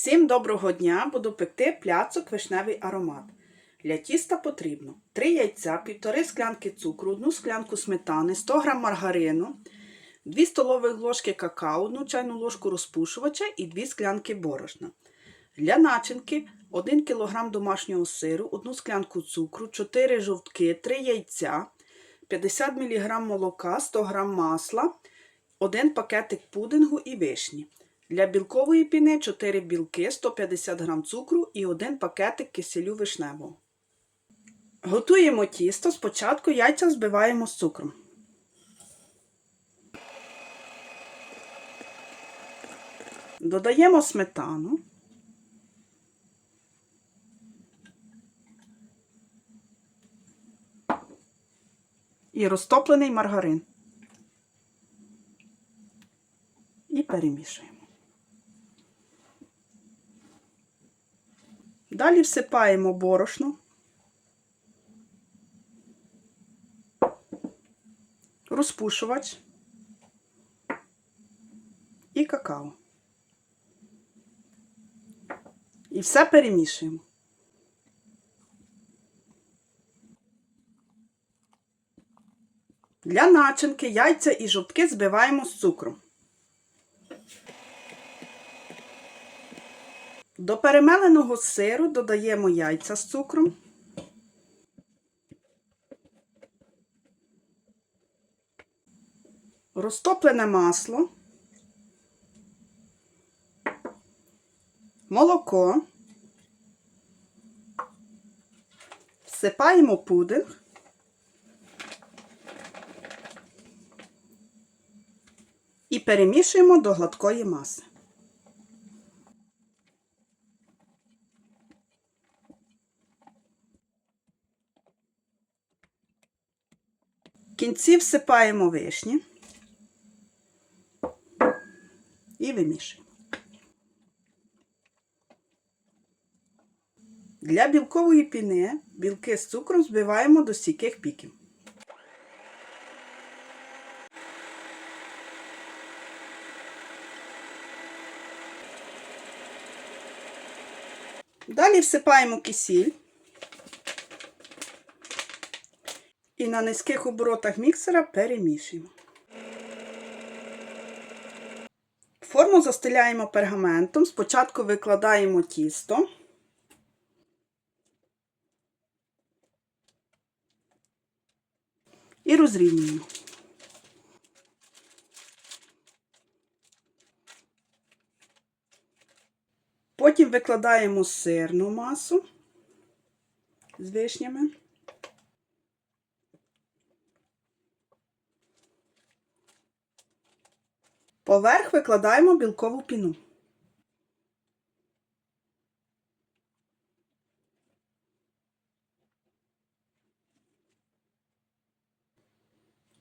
Всім доброго дня! Буду пекти пляцок вишневий аромат. Для тіста потрібно 3 яйця, 1,5 склянки цукру, 1 склянку сметани, 100 г маргарину, 2 столових ложки какао, 1 чайну ложку розпушувача і 2 склянки борошна. Для начинки 1 кг домашнього сиру, 1 склянку цукру, 4 жовтки, 3 яйця, 50 мг молока, 100 г масла, 1 пакетик пудингу і вишні. Для білкової піни 4 білки, 150 г цукру і 1 пакетик киселю вишневого. Готуємо тісто. Спочатку яйця збиваємо з цукром. Додаємо сметану. І розтоплений маргарин. І перемішуємо. Далі всипаємо борошно, розпушувач і какао. І все перемішуємо. Для начинки яйця і жовтки збиваємо з цукром. До перемеленого сиру додаємо яйця з цукром. Розтоплене масло, молоко, всипаємо пудинг. І перемішуємо до гладкої маси. Кінці всипаємо вишні і вимішуємо. Для білкової піни білки з цукром збиваємо до стійких піків. Далі всипаємо кисіль. І на низьких оборотах міксера перемішуємо. Форму застеляємо пергаментом. Спочатку викладаємо тісто. І розрівнюємо. Потім викладаємо сирну масу з вишнями. Поверх викладаємо білкову піну.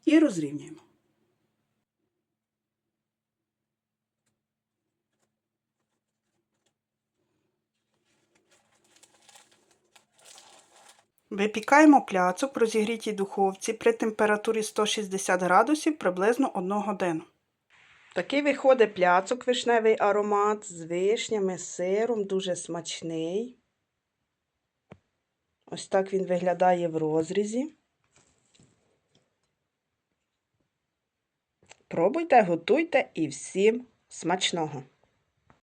І розрівнюємо. Випікаємо пляцок в розігрітій духовці при температурі 160 градусів приблизно 1 годину. Такий виходить пляцок вишневий аромат з вишнями, сиром, дуже смачний. Ось так він виглядає в розрізі. Пробуйте, готуйте і всім смачного!